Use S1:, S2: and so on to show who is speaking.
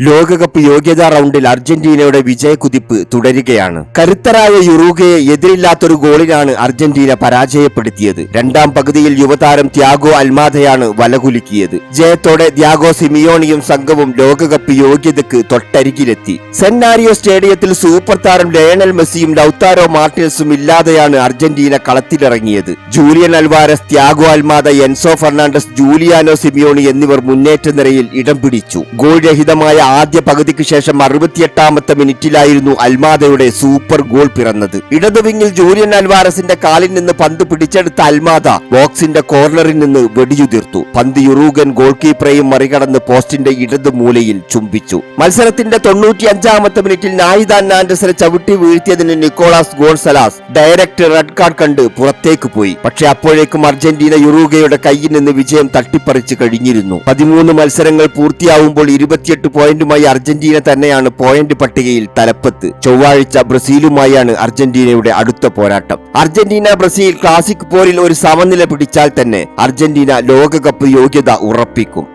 S1: ലോകകപ്പ് യോഗ്യതാ റൗണ്ടിൽ അർജന്റീനയുടെ വിജയകുതിപ്പ് തുടരുകയാണ്. കരുത്തരായ യുറൂഗയെ എതിരില്ലാത്തൊരു ഗോളിനാണ് അർജന്റീന പരാജയപ്പെടുത്തിയത്. രണ്ടാം പകുതിയിൽ യുവതാരം ത്യാഗോ അൽമാദയാണ് വലകുലുക്കിയത്. ജയത്തോടെ ത്യാഗോ സിമിയോണിയും സംഘവും ലോകകപ്പ് യോഗ്യതയ്ക്ക് തൊട്ടരികിലെത്തി. സെന്നാരിയോ സ്റ്റേഡിയത്തിൽ സൂപ്പർ താരം ലയണൽ മെസ്സിയും ലൌത്താരോ മാർട്ടിനസും ഇല്ലാതെയാണ് Argentina കളത്തിലിറങ്ങിയത്. Julian Alvarez Thiago Almada Enzo Fernandez Giuliano Simeone എന്നിവർ മുന്നേറ്റ നിരയിൽ ഇടം പിടിച്ചു. ഗോൾ രഹിതമായ ആദ്യ പകുതിക്ക് ശേഷം അറുപത്തിയെട്ടാമത്തെ മിനിറ്റിലായിരുന്നു അൽമാദയുടെ സൂപ്പർ ഗോൾ പിറന്നത്. ഇടതു വിങ്ങിൽ ജൂലിയൻ അൽവാരസിന്റെ കാലിൽ നിന്ന് പന്ത് പിടിച്ചെടുത്ത അൽമാദ ബോക്സിന്റെ കോർണറിൽ നിന്ന് വെടിയുതിർത്തു. പന്ത് യുറൂഗൻ ഗോൾ കീപ്പറെയും മറികടന്ന് പോസ്റ്റിന്റെ ഇടതു മൂലയിൽ ചുംബിച്ചു. മത്സരത്തിന്റെ തൊണ്ണൂറ്റി അഞ്ചാമത്തെ മിനിറ്റിൽ നായിദാൻ നാൻഡസിനെ ചവിട്ടി വീഴ്ത്തിയതിന് Nicolas Gonzalez direct red card കണ്ട് പുറത്തേക്ക് പോയി. പക്ഷേ അപ്പോഴേക്കും അർജന്റീന യുറൂഗയുടെ കയ്യിൽ നിന്ന് വിജയം തട്ടിപ്പറിച്ച് കഴിഞ്ഞിരുന്നു. പതിമൂന്ന് മത്സരങ്ങൾ പൂർത്തിയാവുമ്പോൾ ഇരുപത്തിയെട്ട് പോയിന്റുമായി അർജന്റീന തന്നെയാണ് പോയിന്റ് പട്ടികയിൽ തലപ്പത്ത്. ചൊവ്വാഴ്ച ബ്രസീലുമായാണ് അർജന്റീനയുടെ അടുത്ത പോരാട്ടം. അർജന്റീന ബ്രസീൽ ക്ലാസിക് പോരിൽ ഒരു സമനില പിടിച്ചാൽ തന്നെ അർജന്റീന ലോകകപ്പ് യോഗ്യത ഉറപ്പിക്കും.